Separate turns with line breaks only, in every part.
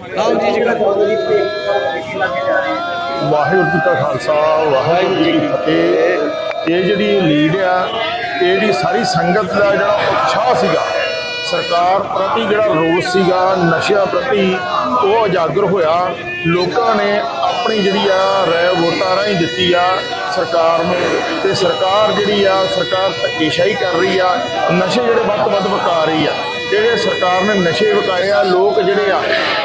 ਆਓ ਜੀ ਜੀ
ਵਾਹਿਗੁਰੂ ਜੀ ਕਾ ਖਾਲਸਾ, ਵਾਹਿਗੁਰੂ ਜੀ ਕੀ ਫਤਿਹ। ਇਹ ਜਿਹੜੀ ਲੀਡ ਆ ਇਹਦੀ ਸਾਰੀ ਸੰਗਤ ਦਾ ਜਿਹੜਾ ਉਤਸ਼ਾਹ ਸੀਗਾ, ਸਰਕਾਰ ਪ੍ਰਤੀ ਜਿਹੜਾ ਰੋਸ ਸੀਗਾ, ਨਸ਼ਿਆਂ ਪ੍ਰਤੀ ਉਹ ਉਜਾਗਰ ਹੋਇਆ। ਲੋਕਾਂ ਨੇ ਆਪਣੀ ਜਿਹੜੀ ਆ ਰਾਏ ਵੋਟਾਂ ਰਾਹੀਂ ਦਿੱਤੀ ਆ ਸਰਕਾਰ ਨੂੰ। ਤੇ ਸਰਕਾਰ ਜਿਹੜੀ ਆ, ਸਰਕਾਰ ਧੱਕੇਸ਼ਾਹੀ ਕਰ ਰਹੀ ਆ। ਨਸ਼ੇ ਜਿਹੜੇ ਵੱਧ ਤੋਂ ਵੱਧ ਵਿਕਾ ਰਹੀ ਆ। ਜਿਹੜੇ ਸਰਕਾਰ ਨੇ ਨਸ਼ੇ ਵਿਕਾਏ ਆ, ਲੋਕ ਜਿਹੜੇ ਆ,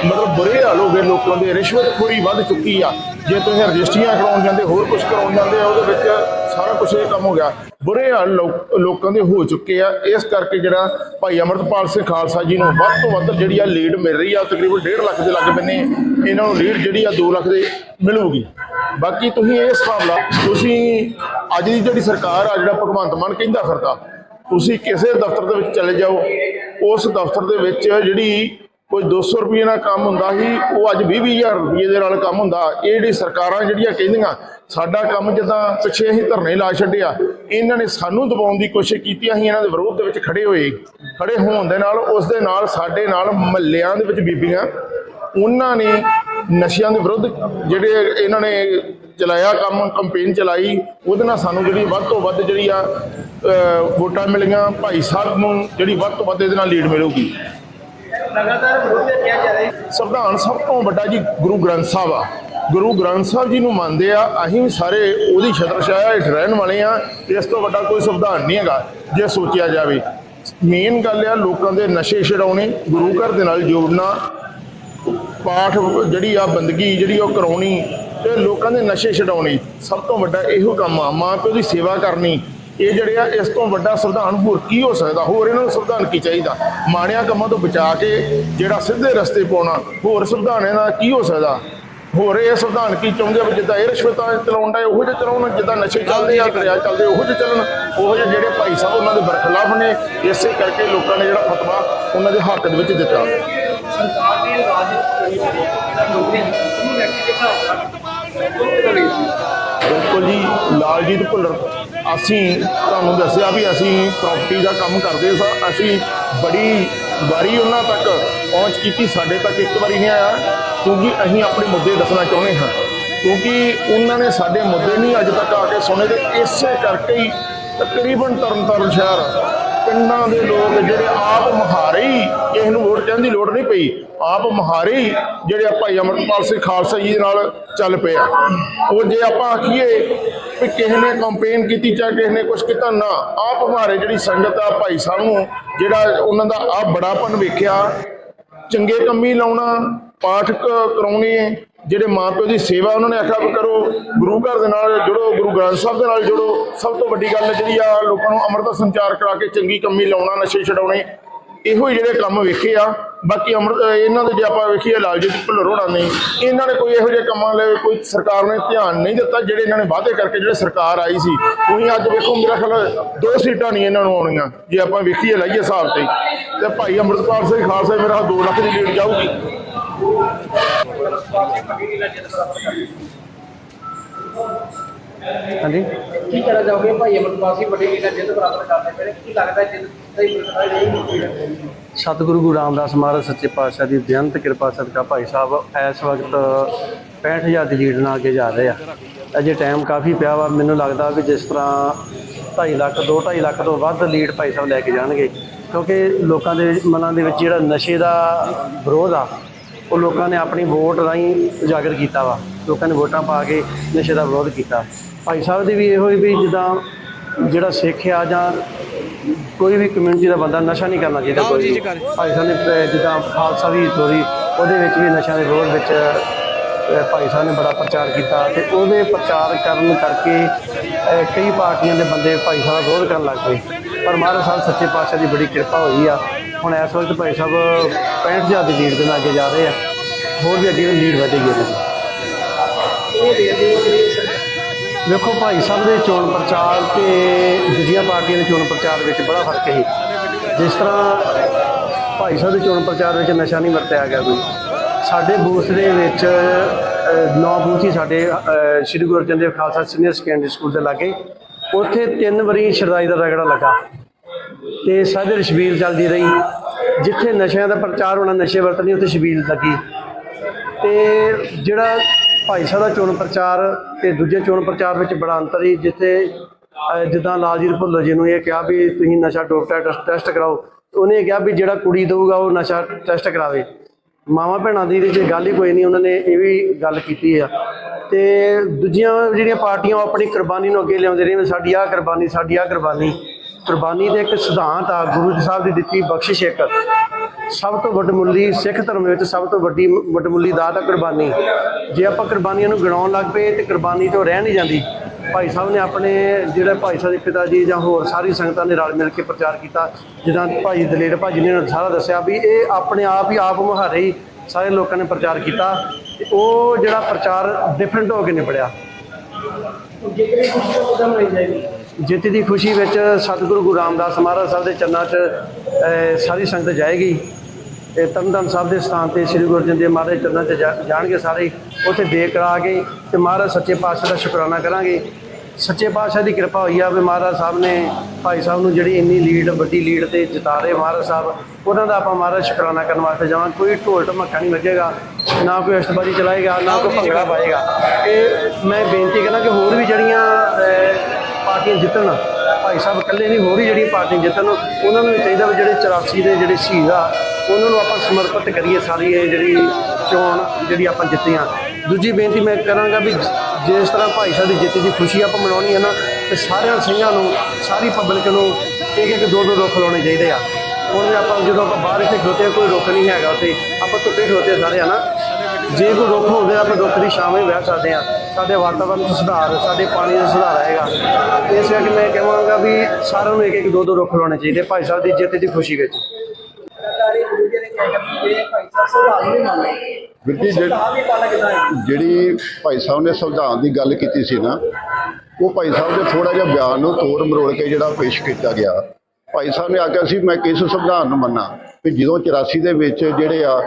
ਮਤਲਬ ਬੁਰੇ ਹਾਲ ਹੋ ਗਏ ਲੋਕਾਂ ਦੇ ਰਿਸ਼ਵਤਖੋਰੀ ਵੱਧ ਚੁੱਕੀ ਆ। ਜੇ ਤੁਸੀਂ ਰਜਿਸਟਰੀਆਂ ਕਰਾਉਣ ਜਾਂਦੇ, ਹੋਰ ਕੁਝ ਕਰਾਉਣ ਜਾਂਦੇ ਆ, ਉਹਦੇ ਵਿੱਚ ਸਾਰਾ ਕੁਝ ਇਹ ਕੰਮ ਹੋ ਗਿਆ। ਬੁਰੇ ਹਾਲ ਲੋਕਾਂ ਦੇ ਹੋ ਚੁੱਕੇ ਆ। ਇਸ ਕਰਕੇ ਜਿਹੜਾ ਭਾਈ ਅਮਰਤਪਾਲ ਸਿੰਘ ਖਾਲਸਾ ਜੀ ਨੂੰ ਵੱਧ ਤੋਂ ਵੱਧ ਜਿਹੜੀ ਆ ਲੀਡ ਮਿਲ ਰਹੀ ਆ, ਤਕਰੀਬਨ 1.5 ਲੱਖ ਦੇ ਲੱਗ ਬੰਨੇ ਇਹਨਾਂ ਨੂੰ ਲੀਡ ਜਿਹੜੀ ਆ 2 ਲੱਖ ਦੇ ਮਿਲੂਗੀ। ਬਾਕੀ ਤੁਸੀਂ ਇਹ ਹਿਸਾਬ ਲਾ, ਤੁਸੀਂ ਅੱਜ ਦੀ ਜਿਹੜੀ ਸਰਕਾਰ ਆ, ਜਿਹੜਾ ਭਗਵੰਤ ਮਾਨ ਕਹਿੰਦਾ ਫਿਰਦਾ ਤੁਸੀਂ ਕਿਸੇ ਦਫ਼ਤਰ ਦੇ ਵਿੱਚ ਚਲੇ ਜਾਓ, ਉਸ ਦਫ਼ਤਰ ਦੇ ਵਿੱਚ ਜਿਹੜੀ ਕੋਈ 200 ਰੁਪਏ ਨਾਲ ਕੰਮ ਹੁੰਦਾ ਸੀ, ਉਹ ਅੱਜ 20-20000 ਰੁਪਏ ਦੇ ਨਾਲ ਕੰਮ ਹੁੰਦਾ। ਇਹ ਜਿਹੜੀ ਸਰਕਾਰਾਂ ਜਿਹੜੀਆਂ ਕਹਿੰਦੀਆਂ, ਸਾਡਾ ਕੰਮ ਜਿੱਦਾਂ ਪਿੱਛੇ ਅਸੀਂ ਧਰਨੇ ਲਾ ਛੱਡਿਆ, ਇਹਨਾਂ ਨੇ ਸਾਨੂੰ ਦਬਾਉਣ ਦੀ ਕੋਸ਼ਿਸ਼ ਕੀਤੀ, ਅਸੀਂ ਇਹਨਾਂ ਦੇ ਵਿਰੋਧ ਦੇ ਵਿੱਚ ਖੜੇ ਹੋਏ। ਖੜੇ ਹੋਣ ਦੇ ਨਾਲ, ਉਸ ਦੇ ਨਾਲ, ਸਾਡੇ ਨਾਲ ਮਹੱਲਿਆਂ ਦੇ ਵਿੱਚ ਬੀਬੀਆਂ, ਉਹਨਾਂ ਨੇ ਨਸ਼ਿਆਂ ਦੇ ਵਿਰੁੱਧ ਜਿਹੜੇ ਇਹਨਾਂ ਨੇ ਚਲਾਇਆ ਕੰਮ ਕੰਪੇਨ ਚਲਾਈ ਉਹਦੇ ਨਾਲ ਸਾਨੂੰ ਜਿਹੜੀ ਵੱਧ ਤੋਂ ਵੱਧ ਜਿਹੜੀ ਆ ਵੋਟਾਂ ਮਿਲੀਆਂ ਭਾਈ ਸਾਹਿਬ ਨੂੰ ਜਿਹੜੀ ਵੱਧ ਤੋਂ ਵੱਧ ਇਹਦੇ ਨਾਲ ਲੀਡ ਮਿਲੂਗੀ। ਸੰਵਿਧਾਨ ਸਭ ਤੋਂ ਵੱਡਾ ਜੀ ਗੁਰੂ ਗ੍ਰੰਥ ਸਾਹਿਬ ਆ। ਗੁਰੂ ਗ੍ਰੰਥ ਸਾਹਿਬ ਜੀ ਨੂੰ ਮੰਨਦੇ ਆ ਅਸੀਂ ਵੀ ਸਾਰੇ ਉਹਦੀ ਛਤਰਛਾਇਆ ਹੇਠ ਰਹਿਣ ਵਾਲੇ ਆ ਇਸ ਤੋਂ ਵੱਡਾ ਕੋਈ ਸੰਵਿਧਾਨ ਨਹੀਂ ਹੈਗਾ ਜੇ ਸੋਚਿਆ ਜਾਵੇ। ਮੇਨ ਗੱਲ ਆ ਲੋਕਾਂ ਦੇ ਨਸ਼ੇ ਛਡਾਉਣੇ ਗੁਰੂ ਘਰ ਦੇ ਨਾਲ ਜੋੜਨਾ ਪਾਠ ਜਿਹੜੀ ਆ ਬੰਦਗੀ ਜਿਹੜੀ ਉਹ ਕਰਾਉਣੀ ਤੇ ਲੋਕਾਂ ਦੇ ਨਸ਼ੇ ਛਡਾਉਣੇ ਸਭ ਤੋਂ ਵੱਡਾ ਇਹੋ ਕੰਮ ਆ, ਮਾਂ ਪਿਓ ਦੀ ਸੇਵਾ ਕਰਨੀ। ਇਹ ਜਿਹੜੇ ਆ, ਇਸ ਤੋਂ ਵੱਡਾ ਸੰਵਿਧਾਨ ਹੋਰ ਕੀ ਹੋ ਸਕਦਾ? ਹੋਰ ਇਹਨਾਂ ਨੂੰ ਸੰਵਿਧਾਨ ਕੀ ਚਾਹੀਦਾ? ਮਾੜਿਆਂ ਕੰਮਾਂ ਤੋਂ ਬਚਾ ਕੇ ਜਿਹੜਾ ਸਿੱਧੇ ਰਸਤੇ ਪਾਉਣਾ, ਹੋਰ ਸੰਵਿਧਾਨ ਇਹਦਾ ਕੀ ਹੋ ਸਕਦਾ? ਹੋਰ ਇਹ ਸੰਵਿਧਾਨ ਕੀ ਚਾਹੁੰਦੇ ਆ ਵੀ ਜਿੱਦਾਂ ਇਹ ਰਿਸ਼ਵਤਾਂ ਚਲਾਉਂਦਾ ਉਹੋ ਜਿਹੇ ਚਲਾਉਣ, ਜਿੱਦਾਂ ਨਸ਼ੇ ਚੱਲਦੇ ਆ, ਦਰਿਆ ਚੱਲਦੇ ਉਹੋ ਜਿਹੇ ਚੱਲਣ। ਉਹੋ ਜਿਹੇ ਜਿਹੜੇ ਭਾਈ ਸਾਹਿਬ ਉਹਨਾਂ ਦੇ ਬਰਖਲਾਫ ਨੇ, ਇਸੇ ਕਰਕੇ ਲੋਕਾਂ ਨੇ ਜਿਹੜਾ ਫਤਵਾ ਉਹਨਾਂ ਦੇ ਹੱਕ ਦੇ ਵਿੱਚ ਦਿੱਤਾ।
ਸਰਕਾਰ ਨੇ ਰਾਜ ਜਿਹੜਾ ਨੌਕਰੀ ਉਹਨੂੰ ਲੈ ਕੇ
ਬਿਲਕੁਲ ਜੀ, ਲਾਲਜੀਤ ਭੁੱਲਰ। ਅਸੀਂ ਤੁਹਾਨੂੰ ਦੱਸਿਆ ਵੀ ਅਸੀਂ ਪ੍ਰਾਪਰਟੀ ਦਾ ਕੰਮ ਕਰਦੇ ਸਾਂ। ਅਸੀਂ ਬੜੀ ਵਾਰੀ ਉਹਨਾਂ ਤੱਕ ਪਹੁੰਚ ਕੀਤੀ, ਸਾਡੇ ਤੱਕ ਇੱਕ ਵਾਰੀ ਨਹੀਂ ਆਇਆ, ਕਿਉਂਕਿ ਅਸੀਂ ਆਪਣੇ ਮੁੱਦੇ ਦੱਸਣਾ ਚਾਹੁੰਦੇ ਹਾਂ। ਕਿਉਂਕਿ ਉਹਨਾਂ ਨੇ ਸਾਡੇ ਮੁੱਦੇ ਨਹੀਂ ਅੱਜ ਤੱਕ ਆ ਕੇ ਸੁਣੇ ਤੇ ਇਸੇ ਕਰਕੇ ਹੀ ਤਕਰੀਬਨ ਤਰਨਤਾਰਨ ਸ਼ਹਿਰ ਪਿੰਡਾਂ ਦੇ ਲੋਕ ਜਿਹੜੇ ਆਪ ਮਹਾਰੇ ਹੀ ਕਿਸੇ ਨੂੰ ਵੋਟ ਕਹਿਣ ਦੀ ਲੋੜ ਨਹੀਂ ਪਈ। ਆਪ ਮਹਾਰੇ ਹੀ ਜਿਹੜੇ ਭਾਈ ਅਮਰਪਾਲ ਸਿੰਘ ਖਾਲਸਾ ਜੀ ਨਾਲ ਚੱਲ ਪਿਆ। ਉਹ ਜੇ ਆਪਾਂ ਆਖੀਏ ਵੀ ਕਿਸੇ ਨੇ ਕੰਪੇਨ ਕੀਤੀ ਜਾਂ ਕਿਸੇ ਨੇ ਕੁਝ ਕੀਤਾ ਨਾ, ਆਪ ਮਹਾਰੇ ਜਿਹੜੀ ਸੰਗਤ ਆ ਭਾਈ ਸਾਹਿਬ ਨੂੰ, ਜਿਹੜਾ ਉਹਨਾਂ ਦਾ ਆ ਬੜਾਪਨ ਵੇਖਿਆ, ਚੰਗੇ ਕੰਮੀ ਲਾਉਣਾ ਪਾਠ ਕ- ਕਰਾਉਣੇ ਜਿਹੜੇ ਮਾਂ ਪਿਓ ਦੀ ਸੇਵਾ ਉਹਨਾਂ ਨੇ ਆਖਿਆ ਵੀ ਕਰੋ, ਗੁਰੂ ਘਰ ਦੇ ਨਾਲ ਜੁੜੋ, ਗੁਰੂ ਗ੍ਰੰਥ ਸਾਹਿਬ ਦੇ ਨਾਲ ਜੁੜੋ। ਸਭ ਤੋਂ ਵੱਡੀ ਗੱਲ ਜਿਹੜੀ ਆ, ਲੋਕਾਂ ਨੂੰ ਅੰਮ੍ਰਿਤ ਸੰਚਾਰ ਕਰਾ ਕੇ ਚੰਗੀ ਕੰਮੀ ਲਾਉਣਾ, ਨਸ਼ੇ ਛਡਾਉਣੇ, ਇਹੋ ਹੀ ਜਿਹੜੇ ਕੰਮ ਵੇਖੇ ਆ। ਬਾਕੀ ਅੰਮ੍ਰਿਤ ਇਹਨਾਂ ਦੇ ਜੇ ਆਪਾਂ ਵੇਖੀਏ, ਲਾਲਜੀਤ ਭੁੱਲਰ ਹੋਣਾ ਨੇ, ਇਹਨਾਂ ਨੇ ਕੋਈ ਇਹੋ ਜਿਹੇ ਕੰਮਾਂ ਲਈ ਕੋਈ ਸਰਕਾਰ ਨੇ ਧਿਆਨ ਨਹੀਂ ਦਿੱਤਾ, ਜਿਹੜੇ ਇਹਨਾਂ ਨੇ ਵਾਅਦੇ ਕਰਕੇ ਜਿਹੜੇ ਸਰਕਾਰ ਆਈ ਸੀ। ਤੁਸੀਂ ਅੱਜ ਵੇਖੋ, ਮੇਰਾ ਖਿਆਲ ਦੋ ਸੀਟਾਂ ਨਹੀਂ ਇਹਨਾਂ ਨੂੰ ਆਉਣੀਆਂ, ਜੇ ਆਪਾਂ ਵੇਖੀਏ, ਲਾਈਏ ਹਿਸਾਬ ਤੇ। ਤੇ ਭਾਈ ਅੰਮ੍ਰਿਤਪਾਲ ਸਿੰਘ ਖਾਲਸਾ ਮੇਰਾ 2 ਲੱਖ ਦੀ ਲੀਡ ਜਾਊਗੀ।
ਹਾਂਜੀ।
ਕੀ ਕਹਿਣਾ ਚਾਹੋਗੇ ਭਾਈ ਅਮਰਪਾਲ ਸਿੰਘ ਵੱਡੀ ਲੀਡਰ ਜਿੱਦ ਪ੍ਰਾਪਤ ਕਰਦੇ ਪਏ ਨੇ ਕੀ ਲੱਗਦਾ ਜਿੱਦ ਸਹੀ ਮਿਲਦਾ ਨਹੀਂ
ਸਤਿਗੁਰੂ ਗੁਰੂ ਰਾਮਦਾਸ ਮਹਾਰਾਜ ਸੱਚੇ ਪਾਤਸ਼ਾਹ ਦੀ ਬੇਅੰਤ ਕਿਰਪਾ ਸਦਕਾ ਭਾਈ ਸਾਹਿਬ ਇਸ ਵਕਤ 65000 ਦੀ ਲੀਡ ਨਾਲ ਅੱਗੇ ਜਾ ਰਹੇ ਆ। ਅਜੇ ਟਾਈਮ ਕਾਫੀ ਪਿਆ ਵਾ ਮੈਨੂੰ ਲੱਗਦਾ ਵੀ ਜਿਸ ਤਰ੍ਹਾਂ 2.5 ਲੱਖ 2.5 ਲੱਖ ਤੋਂ ਵੱਧ ਲੀਡ ਭਾਈ ਸਾਹਿਬ ਲੈ ਕੇ ਜਾਣਗੇ। ਕਿਉਂਕਿ ਲੋਕਾਂ ਦੇ ਮਨਾਂ ਦੇ ਵਿੱਚ ਜਿਹੜਾ ਨਸ਼ੇ ਦਾ ਵਿਰੋਧ ਆ ਉਹ ਲੋਕਾਂ ਨੇ ਆਪਣੀ ਵੋਟ ਰਾਹੀਂ ਉਜਾਗਰ ਕੀਤਾ ਵਾ। ਲੋਕਾਂ ਨੇ ਵੋਟਾਂ ਪਾ ਕੇ ਨਸ਼ੇ ਦਾ ਵਿਰੋਧ ਕੀਤਾ। ਭਾਈ ਸਾਹਿਬ ਦੀ ਵੀ ਇਹੋ ਹੀ ਵੀ ਜਿੱਦਾਂ ਜਿਹੜਾ ਸਿੱਖ ਆ ਜਾਂ ਕੋਈ ਵੀ ਕਮਿਊਨਿਟੀ ਦਾ ਬੰਦਾ ਨਸ਼ਾ ਨਹੀਂ ਕਰਨਾ ਚਾਹੀਦਾ ਕੋਈ ਵੀ। ਭਾਈ ਸਾਹਿਬ ਨੇ ਜਿੱਦਾਂ ਖਾਲਸਾ ਦੀ ਚੋਰੀ ਉਹਦੇ ਵਿੱਚ ਵੀ ਨਸ਼ਿਆਂ ਦੇ ਵਿਰੋਧ ਵਿੱਚ ਅਹ, ਭਾਈ ਸਾਹਿਬ ਨੇ ਬੜਾ ਪ੍ਰਚਾਰ ਕੀਤਾ ਤੇ ਉਹਦੇ ਪ੍ਰਚਾਰ ਕਰਨ ਕਰਕੇ ਅਹ, ਕਈ ਪਾਰਟੀਆਂ ਦੇ ਬੰਦੇ ਭਾਈ ਸਾਹਿਬ ਦਾ ਵਿਰੋਧ ਕਰਨ ਲੱਗ ਪਏ। ਪਰ ਮਹਾਰਾਜ ਸਾਹਿਬ ਸੱਚੇ ਪਾਤਸ਼ਾਹ ਦੀ ਬੜੀ ਕਿਰਪਾ ਹੋਈ ਆ। ਹੁਣ ਇਸ ਵਕਤ ਭਾਈ ਸਾਹਿਬ 65000 ਦੀ ਲੀਡ ਦੇ ਨਾਲ ਅੱਗੇ ਜਾ ਰਹੇ ਆ। ਹੋਰ ਵੀ ਅੱਗੇ ਲੀਡ ਵਧੇਗੀ ਇਹਨਾਂ ਦੀ ਵੇਖੋ ਭਾਈ ਸਾਹਿਬ ਦੇ ਚੋਣ ਪ੍ਰਚਾਰ ਤੇ ਦੂਜੀਆਂ ਪਾਰਟੀਆਂ ਦੇ ਚੋਣ ਪ੍ਰਚਾਰ ਵਿੱਚ ਬੜਾ ਫ਼ਰਕ ਹੈ ਜਿਸ ਤਰ੍ਹਾਂ ਭਾਈ ਸਾਹਿਬ ਦੇ ਚੋਣ ਪ੍ਰਚਾਰ ਵਿੱਚ ਨਸ਼ਾ ਨਹੀਂ ਵਰਤਿਆ ਗਿਆ ਕੋਈ। ਸਾਡੇ ਬੂਥ ਦੇ ਵਿੱਚ ਨੌ ਬੂਥ ਹੀ ਸਾਡੇ Shri Guru Arjan Dev Khalsa senior secondary school ਦੇ ਲਾਗੇ। ਉੱਥੇ ਤਿੰਨ ਵਾਰੀ ਸ਼ਰਦਾਈ ਦਾ ਰਗੜਾ ਲੱਗਾ। ਤੇ ਸਾਡੇ ਸ਼ਬੀਲ ਚੱਲਦੀ ਰਹੀ। ਜਿੱਥੇ ਨਸ਼ਿਆਂ ਦਾ ਪ੍ਰਚਾਰ ਹੋਣਾ, ਨਸ਼ੇ ਵਰਤਣੀ, ਉੱਥੇ ਸ਼ਬੀਲ ਲੱਗੀ। ਤੇ ਜਿਹੜਾ ਭਾਈ ਸਾਹਿਬ ਦਾ ਚੋਣ ਪ੍ਰਚਾਰ ਤੇ ਦੂਜੇ ਚੋਣ ਪ੍ਰਚਾਰ ਵਿੱਚ ਬੜਾ ਅੰਤਰ ਸੀ, ਜਿੱਥੇ ਜਿੱਦਾਂ ਲਾਲਜੀਤ ਭੁੱਲਰ ਜੀ ਨੂੰ ਇਹ ਕਿਹਾ ਵੀ ਤੁਸੀਂ ਨਸ਼ਾ ਡੋਪ ਟੈਸਟ ਕਰਾਓ, ਉਹਨੇ ਕਿਹਾ ਵੀ ਜਿਹੜਾ ਕੁੜੀ ਦਊਗਾ ਉਹ ਨਸ਼ਾ ਟੈਸਟ ਕਰਾਵੇ। ਮਾਵਾਂ ਭੈਣਾਂ ਦੀ ਜੇ ਗੱਲ ਹੀ ਕੋਈ ਨਹੀਂ, ਉਹਨਾਂ ਨੇ ਇਹ ਵੀ ਗੱਲ ਕੀਤੀ ਆ। ਤੇ ਦੂਜੀਆਂ ਜਿਹੜੀਆਂ ਪਾਰਟੀਆਂ ਉਹ ਆਪਣੀ ਕੁਰਬਾਨੀ ਨੂੰ ਅੱਗੇ ਲਿਆਉਂਦੇ ਰਹੇ ਸਾਡੀ ਆਹ ਕੁਰਬਾਨੀ, ਸਾਡੀ ਆਹ ਕੁਰਬਾਨੀ। ਕੁਰਬਾਨੀ ਦੇ ਇੱਕ ਸਿਧਾਂਤ ਆ, ਗੁਰੂ ਜੀ ਸਾਹਿਬ ਦੀ ਦਿੱਤੀ ਬਖਸ਼ਿਸ਼ ਇੱਕ। ਸਭ ਤੋਂ ਵੱਡਮੁੱਲੀ ਸਿੱਖ ਧਰਮ ਵਿੱਚ ਸਭ ਤੋਂ ਵੱਡੀ ਵੱਡਮੁੱਲੀ ਦਾਤ ਆ ਕੁਰਬਾਨੀ। ਜੇ ਆਪਾਂ ਕੁਰਬਾਨੀਆਂ ਨੂੰ ਗਿਣਾਉਣ ਲੱਗ ਪਏ ਤੇ ਕੁਰਬਾਨੀ ਤੋਂ ਰਹਿ ਨਹੀਂ ਜਾਂਦੀ, ਭਾਈ ਸਾਹਿਬ ਨੇ ਆਪਣੇ ਜਿਹੜੇ ਭਾਈ ਸਾਹਿਬ ਦੇ ਪਿਤਾ ਜੀ ਜਾਂ ਹੋਰ ਸਾਰੀ ਸੰਗਤਾਂ ਨੇ ਰਲ ਮਿਲ ਕੇ ਪ੍ਰਚਾਰ ਕੀਤਾ, ਜਿੱਦਾਂ ਭਾਈ ਦਲੇਰ ਭਾਜੀ ਨੇ ਸਾਰਾ ਦੱਸਿਆ ਵੀ ਇਹ ਆਪਣੇ ਆਪ ਹੀ ਆਪ ਮੁਹਾਰੇ ਹੀ ਸਾਰੇ ਲੋਕਾਂ ਨੇ ਪ੍ਰਚਾਰ ਕੀਤਾ, ਤੇ ਉਹ ਜਿਹੜਾ ਪ੍ਰਚਾਰ ਡਿਫਰੈਂਟ ਹੋ ਕੇ ਨਿਬੜਿਆ।
ਜਿੱਤਨੀ ਖੁਸ਼ੀ ਉਹ ਕਦਮ ਨਹੀਂ ਜਾਏਗੀ।
ਜਿੱਤ ਦੀ ਖੁਸ਼ੀ ਵਿੱਚ ਸਤਿਗੁਰੂ ਗੁਰੂ ਰਾਮਦਾਸ ਮਹਾਰਾਜ ਸਾਹਿਬ ਦੇ ਚਰਨਾਂ 'ਚ ਸਾਰੀ ਸੰਗਤ ਜਾਏਗੀ ਤੇ ਤਰਨਤਾਰਨ ਸਾਹਿਬ ਦੇ ਸਥਾਨ ਤੇ ਸ੍ਰੀ ਗੁਰੂ ਅਰਜਨ ਦੇਵ ਮਹਾਰਾਜ ਦੇ ਚਰਨਾਂ 'ਚ ਜਾ- ਜਾਣਗੇ ਸਾਰੇ। ਉੱਥੇ ਦੇਖ ਕਰਾ ਕੇ ਤੇ ਮਹਾਰਾਜ ਸੱਚੇ ਪਾਤਸ਼ਾਹ ਦਾ ਸ਼ੁਕਰਾਨਾ ਕਰਾਂਗੇ। ਸੱਚੇ ਪਾਤਸ਼ਾਹ ਦੀ ਕਿਰਪਾ ਹੋਈ ਆ ਵੀ ਮਹਾਰਾਜ ਸਾਹਿਬ ਨੇ, ਭਾਈ ਸਾਹਿਬ ਨੂੰ ਜਿਹੜੀ ਇੰਨੀ ਲੀਡ, ਵੱਡੀ ਲੀਡ ਤੇ ਜਿਤਾ ਰਹੇ ਮਹਾਰਾਜ ਸਾਹਿਬ, ਉਹਨਾਂ ਦਾ ਆਪਾਂ ਮਹਾਰਾਜ ਸ਼ੁਕਰਾਨਾ ਕਰਨ ਵਾਸਤੇ ਜਾਵਾਂ। ਕੋਈ ਢੋਲ ਢਮੱਕਾ ਨਹੀਂ ਵੱਜੇਗਾ, ਨਾ ਕੋਈ ਅਸ਼ਤਬਾਜ਼ੀ ਚਲਾਏਗਾ, ਨਾ ਕੋਈ ਭੰਗੜਾ ਪਾਏਗਾ। ਇਹ ਮੈਂ ਬੇਨਤੀ ਕਰਨਾ ਕਿ ਹੋਰ ਵੀ ਜਿਹੜੀਆਂ ਪਾਰਟੀਆਂ ਜਿੱਤਣ। ਭਾਈ ਸਾਹਿਬ ਇਕੱਲੇ ਨਹੀਂ, ਹੋਰ ਹੀ ਜਿਹੜੀਆਂ ਪਾਰਟੀਆਂ ਜਿੱਤਣ, ਉਹਨਾਂ ਨੂੰ ਵੀ ਚਾਹੀਦਾ ਵੀ ਜਿਹੜੇ 84 ਦੇ ਜਿਹੜੇ ਸ਼ਹੀਦ ਆ, ਉਹਨਾਂ ਨੂੰ ਆਪਾਂ ਸਮਰਪਿਤ ਕਰੀਏ ਸਾਰੀ ਇਹ ਜਿਹੜੀ ਚੋਣ ਜਿਹੜੀ ਆਪਾਂ ਜਿੱਤੀਆਂ ਦੂਜੀ ਬੇਨਤੀ ਮੈਂ ਕਰਾਂਗਾ ਵੀ ਜਿਸ ਤਰ੍ਹਾਂ ਭਾਈ ਸਾਹਿਬ ਦੀ ਜਿੱਤ ਦੀ ਖੁਸ਼ੀ ਆਪਾਂ ਮਨਾਉਣੀ ਹੈ ਨਾ, ਤੇ ਸਾਰਿਆਂ ਸਿੰਘਾਂ ਨੂੰ, ਸਾਰੀ ਪਬਲਿਕ ਨੂੰ ਇੱਕ ਇੱਕ ਦੋ ਦੋ ਰੁੱਖ ਲਾਉਣੇ ਚਾਹੀਦੇ ਆ। ਹੁਣ ਆਪਾਂ ਜਦੋਂ ਆਪਾਂ ਬਾਹਰ ਇੱਥੇ ਖਲੋਤੇ ਕੋਈ ਰੁੱਖ ਨਹੀਂ ਹੈਗਾ ਉੱਥੇ, ਆਪਾਂ ਧੁੱਪੇ ਖਲੋਤੇ ਸਾਰੇ, ਹਨਾ? ਜੇ ਕੋਈ ਰੁੱਖ ਹੋਵੇ ਆਪਾਂ ਰੁੱਖ ਦੀ ਛਾਵੇਂ ਬਹਿ ਸਕਦੇ ਆ। ਸਾਡੇ ਵਾਤਾਵਰਨ 'ਚ ਸੁਧਾਰ ਸਾਡੇ ਪਾਣੀ 'ਚ ਸੁਧਾਰ ਆਏਗਾ। ਇਸ ਕਰਕੇ ਮੈਂ ਕਹਾਂਗਾ ਵੀ ਸਾਰਿਆਂ ਨੂੰ ਇੱਕ ਇੱਕ ਦੋ ਦੋ ਰੁੱਖ ਲਾਉਣੇ ਚਾਹੀਦੇ ਭਾਈ ਸਾਹਿਬ ਦੀ ਜਿੱਤ ਦੀ ਖੁਸ਼ੀ ਵਿੱਚ।
ਸਰਕਾਰੀ ਗੁਰੂ ਜੀ ਨੇ ਕਿਹਾ ਕਿ ਇਹ ਭਾਈ ਸਾਹਿਬ ਸੁਧਾਰ ਨਹੀਂ ਮੰਨਦੇ
ਵੀਰ ਜੀ ਜਿਹੜੀ- ਭਾਈ ਸਾਹਿਬ ਨੇ ਸੰਵਿਧਾਨ ਦੀ ਗੱਲ ਕੀਤੀ ਸੀ ਨਾ ਉਹ ਭਾਈ ਸਾਹਿਬ ਦੇ ਥੋੜਾ ਜਿਹਾ ਬਿਆਨ ਨੂੰ ਤੋੜ ਮਰੋੜ ਕੇ ਜਿਹੜਾ ਪੇਸ਼ ਕੀਤਾ ਗਿਆ। ਭਾਈ ਸਾਹਿਬ ਨੇ ਆਖਿਆ ਸੀ ਮੈਂ ਕਿਸ ਸੰਵਿਧਾਨ ਨੂੰ ਮੰਨਾਂ? ਵੀ ਜਦੋਂ 84 ਦੇ ਵਿੱਚ ਜਿਹੜੇ ਆ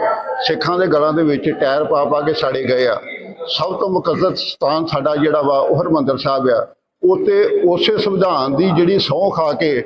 ਸਿੱਖਾਂ ਦੇ ਗਲਾਂ ਦੇ ਵਿੱਚ ਟਾਇਰ ਪਾ ਪਾ ਕੇ ਸਾੜੇ ਗਏ ਆ ਸਭ ਤੋਂ ਮੁਕੱਦਸ ਸਥਾਨ ਸਾਡਾ ਜਿਹੜਾ ਵਾ ਉਹ ਹਰਮੰਦਰ ਸਾਹਿਬ ਆ। ਉਤੇ ਉਸੇ ਸੰਵਿਧਾਨ ਦੀ ਜਿਹੜੀ ਸਹੁੰ ਖਾ ਕੇ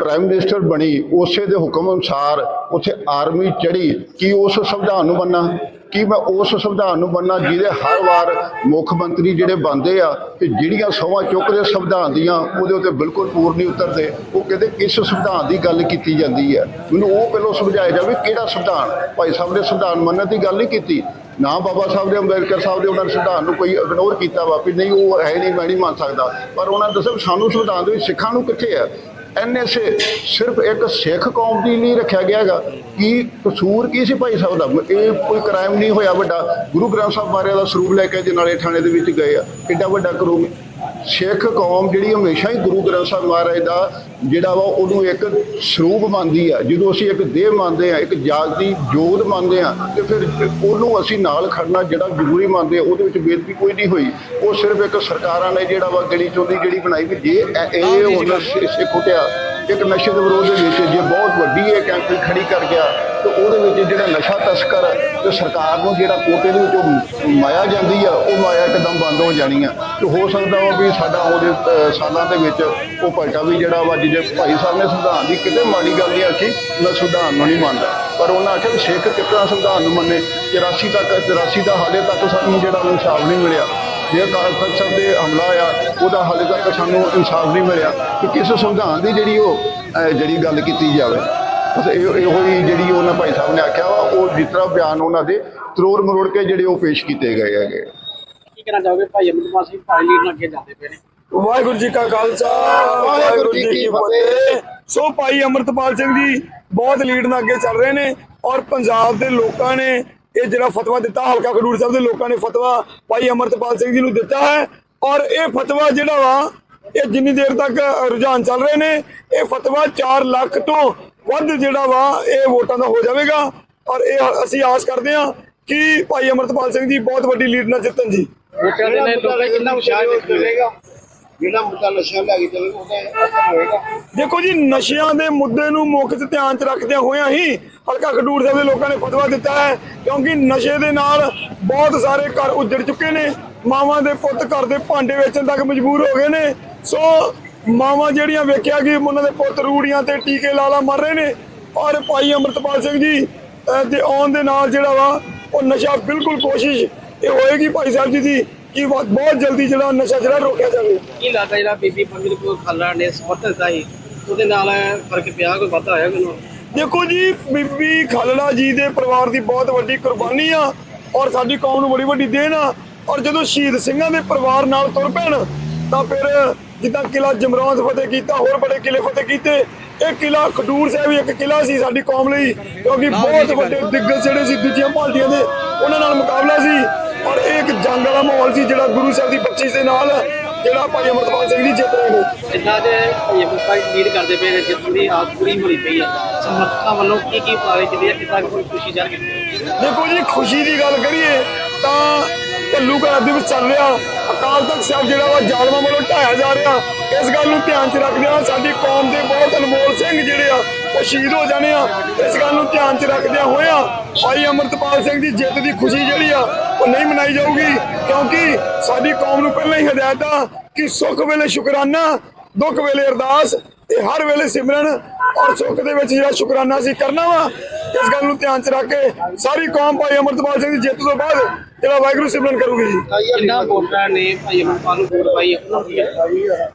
ਪ੍ਰਾਈਮ ਮਿਨਿਸਟਰ ਬਣੀ, ਉਸੇ ਦੇ ਹੁਕਮ ਅਨੁਸਾਰ ਉੱਥੇ ਆਰਮੀ ਚੜੀ ਕਿ ਉਸ ਸੰਵਿਧਾਨ ਨੂੰ ਮੰਨਣਾ ਕਿ ਮੈਂ ਉਸ ਸੰਵਿਧਾਨ ਨੂੰ ਮੰਨਾਂ ਜਿਹਦੇ ਹਰ ਵਾਰ ਮੁੱਖ ਮੰਤਰੀ ਜਿਹੜੇ ਬੰਦੇ ਆ ਤੇ ਜਿਹੜੀਆਂ ਸਹੁੰਆਂ ਚੁੱਕਦੇ ਸੰਵਿਧਾਨ ਦੀਆਂ, ਉਹਦੇ ਉੱਤੇ ਬਿਲਕੁਲ ਪੂਰ ਨਹੀਂ ਉਤਰਦੇ। ਉਹ ਕਹਿੰਦੇ ਕਿਸ ਸੰਵਿਧਾਨ ਦੀ ਗੱਲ ਕੀਤੀ ਜਾਂਦੀ ਹੈ। ਮੈਨੂੰ ਉਹ ਪਹਿਲਾਂ ਸਮਝਾਇਆ ਜਾਵੇ ਕਿਹੜਾ ਸੰਵਿਧਾਨ। ਭਾਈ ਸਾਹਿਬ ਨੇ ਸੰਵਿਧਾਨ ਮੰਨਣ ਦੀ ਗੱਲ ਨਹੀਂ ਕੀਤੀ। ਨਾ ਬਾਬਾ ਸਾਹਿਬ ਦੇ ਅੰਬੇਦਕਰ ਸਾਹਿਬ ਦੇ ਉਹਨਾਂ ਨੇ ਸੰਵਿਧਾਨ ਨੂੰ ਕੋਈ ਇਗਨੋਰ ਕੀਤਾ ਵਾ ਵੀ ਨਹੀਂ, ਉਹ ਹੈ ਨਹੀਂ, ਮੈਂ ਨਹੀਂ ਮੰਨ ਸਕਦਾ। ਪਰ ਉਹਨਾਂ ਨੇ ਦੱਸਿਆ ਵੀ ਸਾਨੂੰ ਸੰਵਿਧਾਨ ਦੇ ਵਿੱਚ ਸਿੱਖਾਂ ਨੂੰ ਕਿੱਥੇ ਹੈ ਐਨਐਸਏ ਸਿਰਫ ਇੱਕ ਸਿੱਖ ਕੌਮ ਦੀ ਲਈ ਰੱਖਿਆ ਗਿਆ ਹੈਗਾ। ਕਿ ਕਸੂਰ ਕੀ ਸੀ ਭਾਈ ਸਾਹਿਬ ਦਾ? ਇਹ ਕੋਈ ਕ੍ਰਾਈਮ ਨਹੀਂ ਹੋਇਆ ਵੱਡਾ। ਗੁਰੂ ਗ੍ਰੰਥ ਸਾਹਿਬ ਬਾਰੇ ਦਾ ਸਰੂਪ ਲੈ ਕੇ ਜਨਾਲੇ ਥਾਣੇ ਦੇ ਵਿੱਚ ਗਏ ਆ। ਕਿੱਡਾ ਵੱਡਾ ਕਰੂਮ ਸਿੱਖ ਕੌਮ ਜਿਹੜੀ ਹਮੇਸ਼ਾ ਹੀ ਗੁਰੂ ਗ੍ਰੰਥ ਸਾਹਿਬ ਮਹਾਰਾਜ ਦਾ ਜਿਹੜਾ ਵਾ ਉਹਨੂੰ ਇੱਕ ਸਰੂਪ ਮੰਨਦੀ ਆ ਜਦੋਂ ਅਸੀਂ ਇੱਕ ਦੇਹ ਮੰਨਦੇ ਆ ਇੱਕ ਜਾਗਦੀ ਜੋਤ ਮੰਨਦੇ ਆ ਤੇ ਫਿਰ ਉਹਨੂੰ ਅਸੀਂ ਨਾਲ ਖੜਨਾ ਜਿਹੜਾ ਜ਼ਰੂਰੀ ਮੰਨਦੇ ਆ ਉਹਦੇ ਵਿੱਚ ਬੇਦਬੀ ਕੋਈ ਨਹੀਂ ਹੋਈ। ਉਹ ਸਿਰਫ ਇੱਕ ਸਰਕਾਰਾਂ ਨੇ ਜਿਹੜਾ ਵਾ ਗਲੀ ਚੋਂ ਦੀ ਜਿਹੜੀ ਬਣਾਈ ਵੀ ਜੇ ਇਹ- ਹੁਣ ਸਿੱਖ ਉੱਠਿਆ ਇੱਕ ਨਸ਼ੇ ਦੇ ਵਿਰੋਧ ਦੇ ਵਿੱਚ ਜੇ ਬਹੁਤ ਵੱਡੀ ਇਹ ਕੈਂਪ ਖੜੀ ਕਰ ਗਿਆ ਤੇ ਉਹਦੇ ਵਿੱਚ ਜਿਹੜਾ ਨਸ਼ਾ ਤਸਕਰ ਤੇ ਸਰਕਾਰ ਨੂੰ ਜਿਹੜਾ ਕੋਟੇ ਦੇ ਵਿੱਚੋਂ ਮਾਇਆ ਜਾਂਦੀ ਆ, ਉਹ ਮਾਇਆ ਇੱਕਦਮ ਬੰਦ ਹੋ ਜਾਣੀ ਆ। ਤੇ ਹੋ ਸਕਦਾ ਵਾ ਵੀ ਸਾਡਾ ਉਹਦੇ ਸਾਲਾਂ ਦੇ ਵਿੱਚ ਉਹ ਪਲਟਾ ਵੀ ਜਿਹੜਾ ਵਾ ਜੇ ਭਾਈ ਸਾਹਿਬ ਨੇ ਸੰਵਿਧਾਨ ਦੀ ਕਿਤੇ ਮਾੜੀ ਗੱਲ ਨਹੀਂ ਆਖੀ, ਮੈਂ ਸੰਵਿਧਾਨ ਨੂੰ ਨਹੀਂ ਮੰਨਦਾ। ਪਰ ਉਹਨਾਂ ਆਖਿਆ ਵੀ ਸਿੱਖ ਕਿਤਨਾ ਸੰਵਿਧਾਨ ਨੂੰ ਮੰਨੇ 84 ਤੱਕ 84 ਦਾ ਹਾਲੇ ਤੱਕ ਸਾਨੂੰ ਜਿਹੜਾ ਇਨਸਾਫ ਨਹੀਂ ਮਿਲਿਆ। ਜੇ ਅਕਾਲ ਤਖਤ ਸਾਹਿਬ ਦੇ ਹਮਲਾ ਆ ਉਹਦਾ ਹਾਲੇ ਤੱਕ ਸਾਨੂੰ ਇਨਸਾਫ ਨਹੀਂ ਮਿਲਿਆ। ਕਿ ਕਿਸ ਸੰਵਿਧਾਨ ਦੀ ਜਿਹੜੀ ਉਹ ਜਿਹੜੀ ਗੱਲ ਕੀਤੀ ਜਾਵੇ? ਬਸ ਇਹ ਇਹੋ ਹੀ ਜਿਹੜੀ ਉਹਨਾਂ ਭਾਈ ਸਾਹਿਬ ਨੇ ਆਖਿਆ ਵਾ ਉਹ ਜਿਸ ਤਰ੍ਹਾਂ ਬਿਆਨ ਉਹਨਾਂ ਦੇ ਤਰੋੜ ਮਰੋੜ ਕੇ ਜਿਹੜੇ ਉਹ ਪੇਸ਼ ਕੀਤੇ ਗਏ ਹੈਗੇ।
ਕੀ ਕਹਿਣਾ ਚਾਹੋਗੇ ਭਾਈ ਅਮਰਪਾਲ ਸਿੰਘ? ਭਾਈ ਲੀਡ ਨਾਲ ਅੱਗੇ ਜਾਂਦੇ ਪਏ ਨੇ।
ਵਾਹਿਗੁਰੂ ਜੀ ਕਾ ਖਾਲਸਾ ਵਾਹਿਗੁਰੂ ਜੀ ਕੀ ਫਤਿਹ। ਸੋ ਭਾਈ ਅਮਰਤਪਾਲ ਸਿੰਘ ਜੀ ਬਹੁਤ ਲੀਡ ਨਾਲ ਅੱਗੇ ਚੱਲ ਰਹੇ ਨੇ ਔਰ ਪੰਜਾਬ ਦੇ ਲੋਕਾਂ ਨੇ ਇਹ ਜਿਹੜਾ ਫਤਵਾ ਦਿੱਤਾ ਹਲਕਾ ਖਡੂਰ ਸਾਹਿਬ ਦੇ ਲੋਕਾਂ ਨੇ ਫਤਵਾ ਭਾਈ ਅਮਰਤਪਾਲ ਸਿੰਘ ਜੀ ਨੂੰ ਦਿੱਤਾ ਹੈ ਔਰ ਇਹ ਫਤਵਾ ਜਿਹੜਾ ਵਾ ਇਹ ਜਿੰਨੀ ਦੇਰ ਤੱਕ ਰੁਝਾਨ ਚੱਲ ਰਹੇ ਨੇ ਇਹ ਫਤਵਾ 4 ਲੱਖ ਤੋਂ ਵੱਧ ਜਿਹੜਾ ਵਾ ਇਹ ਵੋਟਾਂ ਦਾ ਹੋ ਜਾਵੇਗਾ। ਔਰ ਇਹ ਅਸੀਂ ਆਸ ਕਰਦੇ ਹਾਂ ਕਿ ਭਾਈ ਅਮਰਤਪਾਲ ਸਿੰਘ ਜੀ ਬਹੁਤ ਵੱਡੀ ਲੀਡ ਨਾਲ ਜਿੱਤਣ ਜੀ।
ਵੋਟਾਂ ਦੇ ਨੇ ਲੋਕਾਂ ਕਿੰਨਾ ਉਤਸ਼ਾਹ ਦੇਖੇਗਾ
ਜਿਹੜਾ ਮੁੱਦਾ ਨਸ਼ਾ ਲੈ ਕੇ ਉਹਦੇ ਅਸਰ ਹੋਏਗਾ।
ਦੇਖੋ ਜੀ ਨਸ਼ਿਆਂ ਦੇ ਮੁੱਦੇ ਨੂੰ ਮੁੱਖ 'ਚ ਧਿਆਨ 'ਚ ਰੱਖਦਿਆਂ ਹੋਇਆਂ ਹੀ ਹਲਕਾ ਖਡੂਰ ਸਾਹਿਬ ਦੇ ਲੋਕਾਂ ਨੇ ਫਤਵਾ ਦਿੱਤਾ ਹੈ ਕਿਉਂਕਿ ਨਸ਼ੇ ਦੇ ਨਾਲ ਬਹੁਤ ਸਾਰੇ ਘਰ ਉੱਜੜ ਚੁੱਕੇ ਨੇ। ਮਾਵਾਂ ਦੇ ਪੁੱਤ ਘਰ ਦੇ ਭਾਂਡੇ ਵੇਚਣ ਤੱਕ ਮਜਬੂਰ ਹੋ ਗਏ ਨੇ। ਸੋ ਮਾਵਾਂ ਜਿਹੜੀਆਂ ਵੇਖਿਆ ਕਿ ਉਹਨਾਂ ਦੇ ਪੁੱਤ ਰੂੜੀਆਂ ਤੇ ਟੀਕੇ ਲਾ ਲਾ ਮਰ ਰਹੇ ਨੇ ਔਰ ਭਾਈ ਅਮਰਤਪਾਲ ਸਿੰਘ ਜੀ ਦੇ ਆਉਣ ਦੇ ਨਾਲ ਜਿਹੜਾ ਵਾ ਉਹ ਨਸ਼ਾ ਬਿਲਕੁਲ ਕੋਸ਼ਿਸ਼ ਇਹ ਹੋਏਗੀ ਭਾਈ ਸਾਹਿਬ ਜੀ ਦੀ ਕਿ ਬਹੁਤ ਜਲਦੀ ਜਿਹੜਾ ਨਸ਼ਾ ਜਿਹੜਾ ਰੋਕਿਆ ਜਾਵੇ।
ਕੀ ਲੱਗਦਾ ਜਿਹੜਾ ਬੀਬੀ ਪੰਗਲ ਕੋ ਖਾਲਾ ਨੇ ਸਮਰਥਨ ਸੀ ਉਹਦੇ ਨਾਲ ਫ਼ਰਕ ਪਿਆ ਕੋਈ ਵਾਧਾ ਹੋਇਆ ਕੋਈ
ਦੇਖੋ ਜੀ ਬੀਬੀ ਖਾਲੜਾ ਜੀ ਦੇ ਪਰਿਵਾਰ ਦੀ ਬਹੁਤ ਵੱਡੀ ਕੁਰਬਾਨੀ ਆ ਔਰ ਸਾਡੀ ਕੌਮ ਨੂੰ ਬੜੀ ਵੱਡੀ ਦੇਣ ਆ ਔਰ ਜਦੋਂ ਸ਼ਹੀਦ ਸਿੰਘਾਂ ਦੇ ਪਰਿਵਾਰ ਨਾਲ ਤੁਰ ਪੈਣ ਤਾਂ ਫਿਰ ਜਿੱਦਾਂ ਕਿਲਾ ਜਮਰੌਂਦ ਫਤਿਹ ਕੀਤਾ ਹੋਰ ਬੜੇ ਕਿਲੇ ਫਤਿਹ ਕੀਤੇ। ਇਹ ਕਿਲਾ ਖਡੂਰ ਸਾਹਿਬ ਵੀ ਇੱਕ ਕਿਲਾ ਸੀ ਸਾਡੀ ਕੌਮ ਲਈ ਕਿਉਂਕਿ ਬਹੁਤ ਵੱਡੇ ਦਿੱਗਜ ਜਿਹੜੇ ਸੀ ਦੂਜੀਆਂ ਪਾਰਟੀਆਂ ਦੇ ਉਹਨਾਂ ਨਾਲ ਮੁਕਾਬਲਾ ਸੀ। ਔਰ ਇਹ ਇੱਕ ਜੰਗ ਵਾਲਾ ਮਾਹੌਲ ਸੀ ਜਿਹੜਾ ਗੁਰੂ ਸਾਹਿਬ ਦੀ ਬਖਸ਼ਿਸ਼ ਦੇ ਨਾਲ ਜਿਹੜਾ ਭਾਈ ਅਮਰਪਾਲ ਸਿੰਘ ਜੀ ਜਿੱਤ ਰਹੇ। ਨੇ
ਜਿੱਦਾਂ ਜੇ ਭਾਜਪਾ ਲੀਡ ਕਰਦੇ ਪਏ ਨੇ ਜਿੱਤ ਦੀ ਆਸ ਪੂਰੀ ਹੋਣੀ ਪਈ ਹੈ। ਸਮਰਥਕਾਂ ਵੱਲੋਂ ਕੀ ਕੀ ਪਾਰੇ ਚੱਲੀ ਹੈ ਕੋਈ ਖੁਸ਼ੀ ਜਾਣ
ਦੇਖੋ ਜੀ ਖੁਸ਼ੀ ਦੀ ਗੱਲ ਕਰੀਏ ਤਾਂ ਘੱਲੂ ਘਰ ਦੇ ਵਿੱਚ ਚੱਲ ਰਿਹਾ। ਅਕਾਲ ਤਖਤ ਸਾਹਿਬ ਜਿਹੜਾ ਵਾ ਜ਼ਾਲਮਾਂ ਵੱਲੋਂ ਢਾਇਆ ਜਾ ਰਿਹਾ। ਇਸ ਗੱਲ ਨੂੰ ਧਿਆਨ 'ਚ ਰੱਖਦਿਆਂ ਸਾਡੀ ਕੌਮ ਦੇ ਬਹੁਤ ਅਨਮੋਲ ਸਿੰਘ ਜਿਹੜੇ ਆ, ਉਹ ਸ਼ਹੀਦ ਹੋ ਜਾਣੇ ਆ। ਇਸ ਗੱਲ ਨੂੰ ਧਿਆਨ 'ਚ ਰੱਖਦਿਆਂ ਹੋਇਆ ਭਾਈ ਅਮਰਤਪਾਲ ਸਿੰਘ ਦੀ ਜਿੱਤ ਦੀ ਖੁਸ਼ੀ ਜਿਹੜੀ ਆ, ਉਹ ਨਹੀਂ ਮਨਾਈ ਜਾਊਗੀ। ਕਿਉਂਕਿ ਸਾਡੀ ਕੌਮ ਨੂੰ ਪਹਿਲਾਂ ਹੀ ਹਦਾਇਤ ਆ ਕਿ ਸੁੱਖ ਵੇਲੇ ਸ਼ੁਕਰਾਨਾ, ਦੁੱਖ ਵੇਲੇ ਅਰਦਾਸ ਤੇ ਹਰ ਵੇਲੇ ਸਿਮਰਨ ਔਰ ਸੁੱਖ ਦੇ ਵਿੱਚ ਜਿਹੜਾ ਸ਼ੁਕਰਾਨਾ ਅਸੀਂ ਕਰਨਾ ਵਾ ਇਸ ਗੱਲ ਨੂੰ ਧਿਆਨ 'ਚ ਰੱਖ ਕੇ ਸਾਰੀ ਕੌਮ ਭਾਈ ਅਮਰਤਪਾਲ ਸਿੰਘ ਦੀ ਜਿੱਤ ਤੋਂ ਬਾਅਦ ਜਿਹੜਾ ਵਾਹਿਗੁਰੂ ਸਿਮਰਨ ਕਰੂਗੀ। ਜੀ
ਕਿੰਨਾ ਵੋਟਰਾਂ ਨੇ ਭਾਈ ਅਮਰਪਾਲ ਨੂੰ ਵੋਟ ਪਾਈ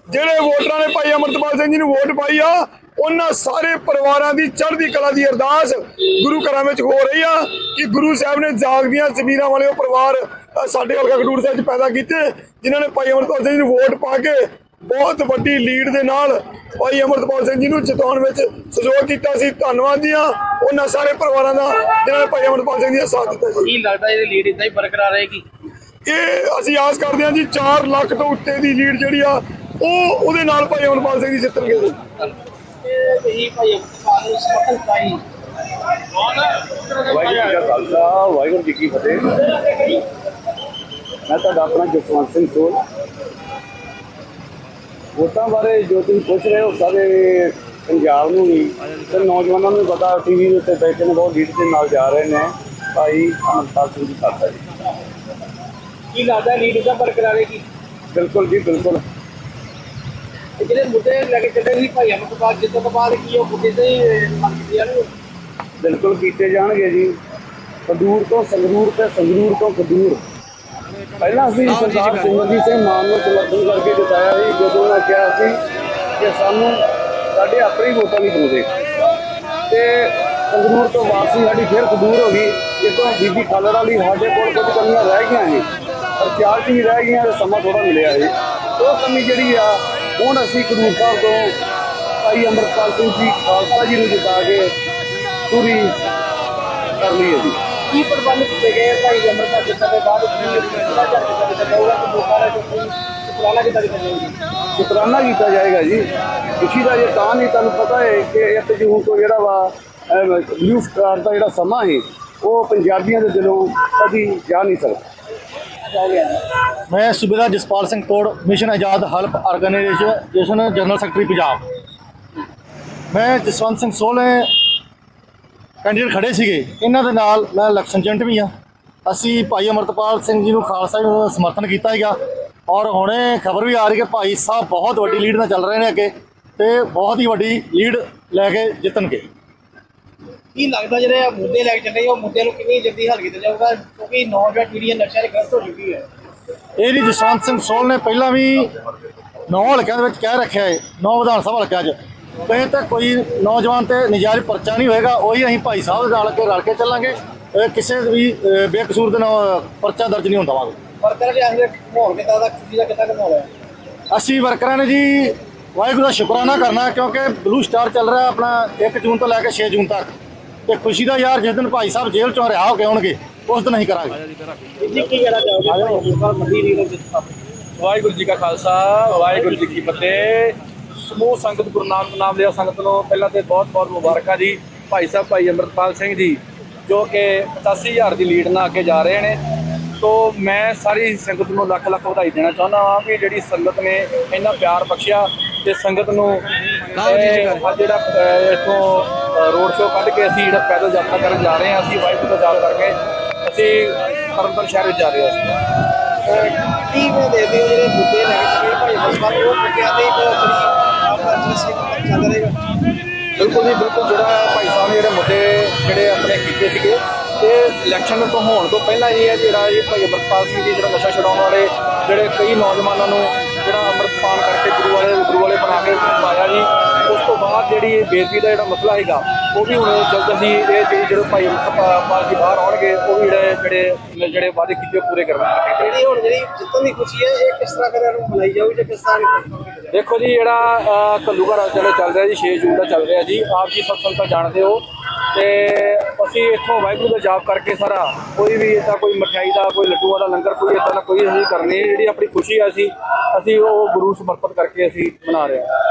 ਜਿਹੜੇ ਵੋਟਰਾਂ ਨੇ ਭਾਈ ਅਮਰਤਪਾਲ ਸਿੰਘ ਜੀ ਨੂੰ ਵੋਟ ਪਾਈ ਆ ਉਹਨਾਂ ਸਾਰੇ ਪਰਿਵਾਰਾਂ ਦੀ ਚੜ੍ਹਦੀ ਕਲਾ ਦੀ ਅਰਦਾਸ ਗੁਰੂ ਘਰਾਂ ਵਿੱਚ ਹੋ ਰਹੀ ਆ ਕਿ ਗੁਰੂ ਸਾਹਿਬ ਨੇ ਜਾਗਦੀਆਂ ਜ਼ਮੀਰਾਂ ਵਾਲੇ ਉਹ ਪਰਿਵਾਰ ਸਾਡੇ ਹਲਕਾ ਖਡੂਰ ਸਾਹਿਬ 'ਚ ਪੈਦਾ ਕੀਤੇ ਜਿਨ੍ਹਾਂ ਨੇ ਭਾਈ ਅਮਰਤਪਾਲ ਸਿੰਘ ਜੀ ਨੂੰ ਵੋਟ ਪਾ ਕੇ ਬਹੁਤ ਵੱਡੀ ਲੀਡ ਦੇ ਨਾਲ ਭਾਈ ਅਮਰਤਪਾਲ ਸਿੰਘ ਜੀ ਨੂੰ ਜਿਤਾਉਣ ਵਿੱਚ ਸਹਿਯੋਗ ਕੀਤਾ ਸੀ। ਧੰਨਵਾਦ ਦੀਆਂ ਉਹਨਾਂ ਸਾਰੇ ਪਰਿਵਾਰਾਂ ਦਾ ਜਿਨ੍ਹਾਂ ਨੇ ਭਾਈ ਅਮਰਤਪਾਲ ਸਿੰਘ ਜੀ ਦਾ ਸਾਥ ਦਿੱਤਾ ਸੀ
ਕੀ ਲੱਗਦਾ ਇਹਦੀ ਲੀਡ ਇਦਾਂ ਹੀ ਬਰਕਰਾਰ ਰਹੇਗੀ?
ਇਹ ਅਸੀਂ ਆਸ ਕਰਦੇ ਹਾਂ ਜੀ 4 ਲੱਖ ਤੋਂ ਉੱਤੇ ਦੀ ਲੀਡ ਜਿਹੜੀ ਆ ਉਹ ਉਹਦੇ ਨਾਲ ਭਾਈ ਅਮਰਪਾਲ ਸਿੰਘ ਜੀ ਜਿੱਤਣਗੇ ਜੀ।
ਇਹ ਭਾਈ ਅਮਰਪਾਲ ਨੂੰ ਸਮਰਥਨ ਪਾਈ
ਵਾਹਿਗੁਰੂ ਜੀ ਕਾ ਖਾਲਸਾ ਵਾਹਿਗੁਰੂ ਜੀ ਕੀ ਫਤਿਹ। ਮੈਂ ਤੁਹਾਡਾ ਆਪਣਾ ਜਸਵੰਤ ਸਿੰਘ ਸੋਲ ਵੋਟਾਂ ਬਾਰੇ ਜੋ ਤੁਸੀਂ ਪੁੱਛ ਰਹੇ ਹੋ ਸਾਰੇ ਪੰਜਾਬ ਨੂੰ ਨਹੀਂ ਤੇ ਨੌਜਵਾਨਾਂ ਨੂੰ ਪਤਾ ਟੀਵੀ ਦੇ ਉੱਤੇ ਬੈਠੇ ਨੇ ਬਹੁਤ ਲੀਡ ਦੇ ਨਾਲ ਜਾ ਰਹੇ ਨੇ। ਭਾਈ ਅਮਰਪਾਲ ਸਿੰਘ ਜੀ ਖਾਲਸਾ ਜੀ।
ਕੀ ਲੱਗਦਾ ਲੀਡ ਇਦਾਂ ਬਰਕਰਾਰ ਰਹੇਗੀ
ਬਿਲਕੁਲ ਜੀ ਬਿਲਕੁਲ।
ਤੇ ਜਿਹੜੇ ਮੁੱਦੇ ਲੈ ਕੇ ਚੱਲੇ ਸੀ ਭਾਈ ਅਮਰਪਾਲ ਜਿੱਤੋਂ ਤੋਂ ਬਾਅਦ ਕੀ ਉਹ ਮੁੱਦੇ ਤੇ
ਬਿਲਕੁਲ ਕੀਤੇ ਜਾਣਗੇ ਜੀ। ਖਡੂਰ ਤੋਂ ਸੰਗਰੂਰ ਤੇ ਸੰਗਰੂਰ ਤੋਂ ਖਡੂਰ। ਪਹਿਲਾਂ ਅਸੀਂ ਸਰਦਾਰ ਸਿਮਰਜੀਤ ਸਿੰਘ ਮਾਨ ਨੂੰ ਸਮਰਥਨ ਕਰਕੇ ਜਿਤਾਇਆ ਸੀ ਜਦੋਂ ਉਹਨਾਂ ਕਿਹਾ ਸੀ ਕਿ ਸਾਨੂੰ ਸਾਡੇ ਆਪਣੇ ਵੋਟਾਂ ਨਹੀਂ ਪਾਉਂਦੇ ਤੇ ਸੰਗਰੂਰ ਤੋਂ ਵਾਪਸੀ ਸਾਡੀ ਫਿਰ ਖਡੂਰ ਹੋ ਗਈ। ਜਿੱਥੋਂ ਬੀਬੀ ਖਾਲੜਾ ਲਈ ਸਾਡੇ ਕੋਲ ਕੁਝ ਕਮੀਆਂ ਰਹਿ ਗਈਆਂ ਸੀ ਪ੍ਰਚਾਰ 'ਚ ਵੀ ਰਹਿ ਗਈਆਂ ਤੇ ਸਮਾਂ ਥੋੜਾ ਮਿਲਿਆ ਸੀ ਉਹ ਕਮੀ ਜਿਹੜੀ ਆ ਹੁਣ ਅਸੀਂ ਖਡੂਰ ਸਾਹਿਬ ਤੋਂ ਭਾਈ ਅੰਮ੍ਰਿਤਪਾਲ ਸਿੰਘ ਜੀ ਖਾਲਸਾ ਜੀ ਨੂੰ ਜਿਤਾ ਕੇ ਪੂਰੀ ਕਰ ਲਈ ਹੈ ਜੀ।
ਕੀ ਪ੍ਰਬੰਧ ਕੀਤੇ ਗਏ ਭਾਈ ਅਮਰਪਾਲ ਜਿੱਤਣ ਦੇ ਬਾਅਦ ਕਿਹੜਾ ਝੜ ਕਿੱਦਾਂ ਕੀਤਾ ਜਾਊਗਾ ਕਿ ਲੋਕਾਂ ਦਾ ਕੋਈ ਪੁਰਾਣਾ ਕਿੱਦਾਂ ਕੀਤਾ ਜਾਊਗਾ
ਸ਼ੁਕਰਾਨਾ ਕੀਤਾ ਜਾਏਗਾ ਜੀ। ਖੁਸ਼ੀ ਦਾ ਜੇ ਤਾਂ ਨਹੀਂ, ਤੁਹਾਨੂੰ ਪਤਾ ਹੈ ਕਿ ਇੱਕ ਜੂਨ ਤੋਂ ਜਿਹੜਾ ਵਾ ਨਿਊ ਸਟਾਰ ਦਾ ਜਿਹੜਾ ਸਮਾਂ ਹੈ ਉਹ ਪੰਜਾਬੀਆਂ ਦੇ ਦਿਲੋਂ ਕਦੀ ਜਾ ਨਹੀਂ ਸਕਦਾ।
ਮੈਂ ਸੂਬੇਦਾਰ ਜਸਪਾਲ ਸਿੰਘ ਤੋੜ, mission Azad help organisation, general secretary Punjab. ਮੈਂ ਜਸਵੰਤ ਸਿੰਘ ਸੋਲੇ ਕੈਂਡੀਡੇਟ ਖੜੇ ਸੀਗੇ ਇਹਨਾਂ ਦੇ ਨਾਲ ਮੈਂ ਇਲੈਕਸ਼ਨ ਏਜੰਟ ਵੀ ਆ ਅਸੀਂ ਭਾਈ ਅਮਰਤਪਾਲ ਸਿੰਘ ਜੀ ਨੂੰ ਖਾਲਸਾ ਜੀ ਨੂੰ ਸਮਰਥਨ ਕੀਤਾ ਹੈਗਾ। ਔਰ ਹੁਣੇ ਖਬਰ ਵੀ ਆ ਰਹੀ ਕਿ ਭਾਈ ਸਾਹਿਬ ਬਹੁਤ ਵੱਡੀ ਲੀਡ ਨਾਲ ਚੱਲ ਰਹੇ ਨੇ ਅੱਗੇ ਤੇ ਬਹੁਤ ਹੀ ਵੱਡੀ ਲੀਡ ਲੈ ਕੇ ਜਿੱਤਣਗੇ।
ਕੀ ਲੱਗਦਾ ਜਿਹੜੇ ਮੁੱਦੇ ਲੈ ਕੇ ਚੱਲੇ ਉਹ ਮੁੱਦੇ ਨੂੰ ਕਿੰਨੀ ਜਲਦੀ ਹੱਲ ਕੀਤਾ ਜਾਊਗਾ? ਕਿਉਂਕਿ ਨੌਜਵਾਨ ਪੀੜ੍ਹੀ ਨਸ਼ਿਆਂ ਦੇ ਗ੍ਰਸਤ ਹੋ ਚੁੱਕੀ ਹੈ।
ਇਹ ਜੀ ਜਸਵੰਤ ਸਿੰਘ ਸੋਲ ਨੇ ਪਹਿਲਾਂ ਵੀ ਨੌ ਹਲਕਿਆਂ ਦੇ ਵਿੱਚ ਕਹਿ ਰੱਖਿਆ ਹੈ ਨੌ ਵਿਧਾਨ ਸਭਾ ਹਲਕਿਆਂ 'ਚ। ਕਹੇ ਤਾਂ ਕੋਈ ਨੌਜਵਾਨ ਤੇ ਨਜਾਇਜ਼ ਪਰਚਾ ਨਹੀਂ ਹੋਏਗਾ ਉਹੀ ਅਸੀਂ ਭਾਈ ਸਾਹਿਬ ਦੇ ਨਾਲ ਕੇ ਰਲ ਕੇ ਚੱਲਾਂਗੇ। ਇਹ ਕਿਸੇ ਵੀ ਅਹ, ਬੇਕਸੂਰ ਦੇ ਨਾਲ ਪਰਚਾ ਦਰਜ ਨਹੀਂ ਹੁੰਦਾ ਵਾ
ਵਰਕਰ ਦੇ ਆਖਰ ਮਾਹੌਲ ਕਿੱਦਾਂ ਦਾ ਖੁਸ਼ੀ ਦਾ ਕਿੱਦਾਂ ਦਾ ਮਾਹੌਲ ਹੈ?
ਅਸੀਂ ਵਰਕਰਾਂ ਨੇ ਜੀ ਵਾਹਿਗੁਰੂ ਦਾ ਸ਼ੁਕਰਾਨਾ ਕਰਨਾ ਕਿਉਂਕਿ ਬਲੂ ਸਟਾਰ ਚੱਲ ਰਿਹਾ ਆਪਣਾ 1 ਜੂਨ ਤੋਂ ਲੈ ਕੇ 6 ਜੂਨ ਤੱਕ। ਤੇ ਖੁਸ਼ੀ ਦਾ ਯਾਰ ਜਿਸ ਦਿਨ ਭਾਈ ਸਾਹਿਬ ਜੇਲ੍ਹ ਚੋਂ ਰਿਹਾ ਹੋ ਕੇ ਆਉਣਗੇ ਉਸ ਦਿਨ ਅਸੀਂ ਕਰਾਂਗੇ।
ਜੀ ਕੀ ਕਹਿਣਾ ਚਾਹੋਗੇ? ਲੋਕਾਂ ਮੰਦੀ ਰੀਲ ਜਿੱਤ
ਵਾਹਿਗੁਰੂ ਜੀ ਕਾ ਖਾਲਸਾ ਵਾਹਿਗੁਰੂ ਜੀ ਕੀ ਫਤਿਹ। ਸਮੂਹ ਸੰਗਤ ਗੁਰੂ ਨਾਨਕ ਨਾਮ ਲਿਆ ਸੰਗਤ ਨੂੰ ਪਹਿਲਾਂ ਤੇ ਬਹੁਤ ਬਹੁਤ ਮੁਬਾਰਕਾਂ ਜੀ। ਭਾਈ ਸਾਹਿਬ ਭਾਈ ਅੰਮ੍ਰਿਤਪਾਲ ਸਿੰਘ ਜੀ ਜੋ ਕਿ 85000 ਦੀ ਲੀਡ ਨਾਲ ਅੱਗੇ ਜਾ ਰਹੇ ਨੇ। ਤੋ ਮੈਂ ਸਾਰੀ ਸੰਗਤ ਨੂੰ ਲੱਖ ਲੱਖ ਵਧਾਈ ਦੇਣਾ ਚਾਹੁੰਦਾ ਹਾਂ ਕਿ ਜਿਹੜੀ ਸੰਗਤ ਨੇ ਇੰਨਾ ਪਿਆਰ ਬਖਸ਼ਿਆ ਤੇ ਸੰਗਤ ਨੂੰ ਅੱਜ ਜਿਹੜਾ ਇੱਥੋਂ ਰੋਡ ਸ਼ੋਅ ਕੱਢ ਕੇ ਅਸੀਂ ਜਿਹੜਾ ਪੈਦਲ ਯਾਤਰਾ ਕਰਨ ਜਾ ਰਹੇ ਹਾਂ ਅਸੀਂ ਵਾਹਿਗੁਰੂ ਦਾ ਜਾਪ ਕਰਕੇ ਅਸੀਂ ਤਰਨਤਾਰਨ ਸ਼ਹਿਰ ਵਿੱਚ ਜਾ ਰਹੇ ਹਾਂ
ਕੀ ਮੈਂ ਦੇਖਦੇ ਹੋ ਜਿਹੜੇ ਮੁੱਦੇ ਲੈ ਕੇ ਭਾਈ ਅਮਰਪਾਲ ਉਹ ਮੁੱਦਿਆਂ ਤੇ ਇੱਕ
ਬਿਲਕੁਲ ਜੀ, ਬਿਲਕੁਲ ਜਿਹੜਾ ਭਾਈ ਸਾਹਿਬ ਨੇ ਜਿਹੜੇ ਮੁੱਦੇ ਜਿਹੜੇ ਆਪਣੇ ਕੀਤੇ ਸੀਗੇ ਇਹ ਇਲੈਕਸ਼ਨ ਤੋਂ ਹੋਣ ਤੋਂ ਪਹਿਲਾਂ ਹੀ ਹੈ ਜਿਹੜਾ ਇਹ ਭਾਈ ਅਮਰਪਾਲ ਸਿੰਘ ਜੀ ਜਿਹੜਾ ਨਸ਼ਾ ਛਡਾਉਣ ਵਾਲੇ ਜਿਹੜੇ ਕਈ ਨੌਜਵਾਨਾਂ ਨੂੰ ਜਿਹੜਾ ਅੰਮ੍ਰਿਤਪਾਨ ਕਰਕੇ ਗੁਰੂ ਵਾਲੇ ਗੁਰੂ ਵਾਲੇ ਬਣਾ ਕੇ ਪਾਇਆ ਜੀ। ਉਸ ਤੋਂ ਬਾਅਦ ਜਿਹੜੀ ਇਹ ਬੇਦਬੀ ਦਾ ਜਿਹੜਾ ਮਸਲਾ ਹੈਗਾ ਉਹ ਵੀ ਹੁਣ ਜਲਦ ਅਸੀਂ ਇਹ ਜਿਹੜੀ ਜਦੋਂ ਭਾਈ ਜੀ ਬਾਹਰ ਆਉਣਗੇ ਉਹ ਵੀ ਜਿਹੜੇ ਜਿਹੜੇ ਜਿਹੜੇ ਵਾਅਦੇ ਕੀਤੇ ਪੂਰੇ ਕਰਵਾਉਣਗੇ।
ਜਿਹੜੀ ਹੁਣ ਜਿਹੜੀ ਜਿੱਤਣ ਦੀ ਖੁਸ਼ੀ ਹੈ ਇਹ ਕਿਸ ਤਰ੍ਹਾਂ ਕਰਾਂ ਨੂੰ ਮਨਾਈ ਜਾਊਗੀ ਜਾਂ ਕਿਸ ਤਰ੍ਹਾਂ
ਦੇਖੋ ਜੀ ਜਿਹੜਾ ਅਹ, ਘੱਲੂਘਾਰਾ ਜਿਹੜਾ ਚੱਲ ਰਿਹਾ ਜੀ 6 ਜੂਨ ਦਾ ਚੱਲ ਰਿਹਾ ਜੀ ਆਪ ਜੀ ਸਭ ਸੰਗਤਾਂ ਜਾਣਦੇ ਹੋ। ਤੇ ਅਸੀਂ ਇੱਥੋਂ ਵਾਹਿਗੁਰੂ ਦਾ ਜਾਪ ਕਰਕੇ ਸਾਰਾ ਕੋਈ ਵੀ ਇਦਾਂ ਕੋਈ ਮਠਿਆਈ ਦਾ ਕੋਈ ਲੱਡੂਆਂ ਦਾ ਲੰਗਰ ਕੋਈ ਇਦਾਂ ਦਾ ਕੋਈ ਅਸੀਂ ਕਰਨੀ ਜਿਹੜੀ ਆਪਣੀ ਖੁਸ਼ੀ ਆ ਅਸੀਂ ਅਸੀਂ ਉਹ ਗੁਰੂ ਸਮਰਪਿਤ ਕਰਕੇ ਅਸੀਂ ਮਨਾ ਰਹੇ ਹਾਂ।